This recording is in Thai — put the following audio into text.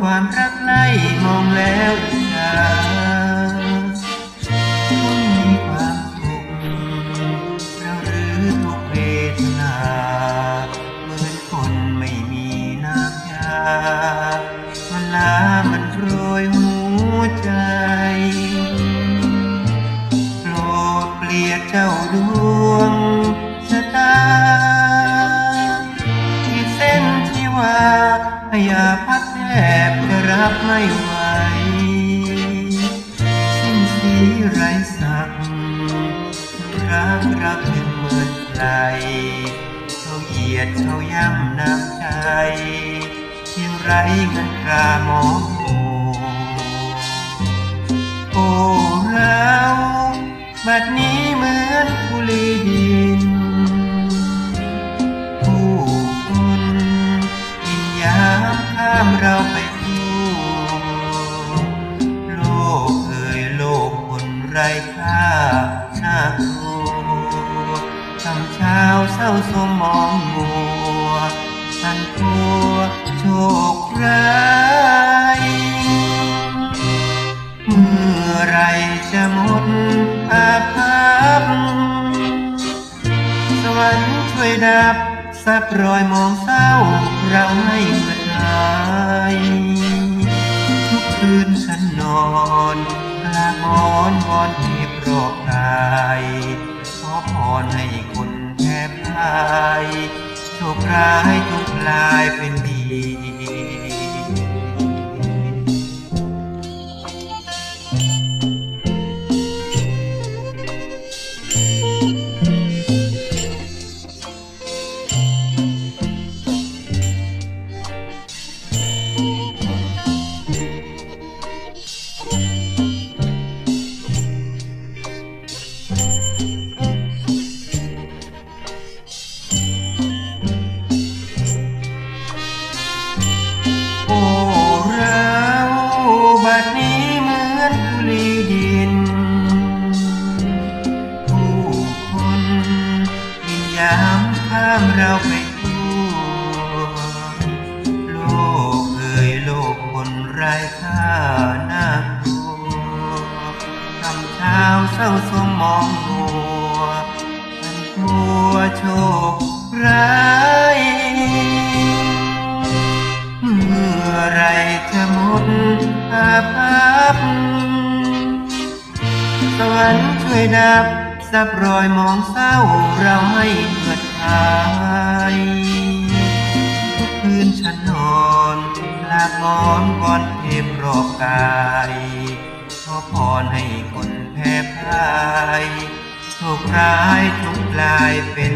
ความรักไล่มองแล้วอิจฉาคนมีความสุขเราหรือทุกเวทนาเหมือนคนไม่มีน้ำยาเวลามันโรยหัวใจโปรดเปลี่ยนเจ้าดู รับไม่ไหวสิ้นสีไรสักรักรักถึงเหมือนใครเขาเหยียดเขาย่ำน้ำใจเพียงไรเงินตรามองโหโอ้เราบัดนี้เหมือนกุลีดิ ทำเช้าเศร้าสมมองมัวสันทัวโชคร้ายเมื่อไรจะหมดอาภัพสวรรค์ช่วยดับสับรอยมองเศร้าเราให้เมื่อหายทุกคืนฉันนอนลาหมอนวอนเทพรอบกาย รให้คนแทบพายโชคร้ายทุกลายเป็นดี ยามข้ามเราไปทั่วโลกเอ่ยโลกคนไร้ค่าน่ากลัวทำเช้าเศร้าสมมองมัวทันตัวโชคร้ายเมื่อไรจะหมดอาภัพสวรรค์ช่วยดับ ซับรอยมองเศร้าเราให้เกิดทายทุกคืนฉันนอนลากหมอนก่อนเทพรอบกายขอพรให้คนแพ้พ่ายโชคร้ายทุกลายเป็น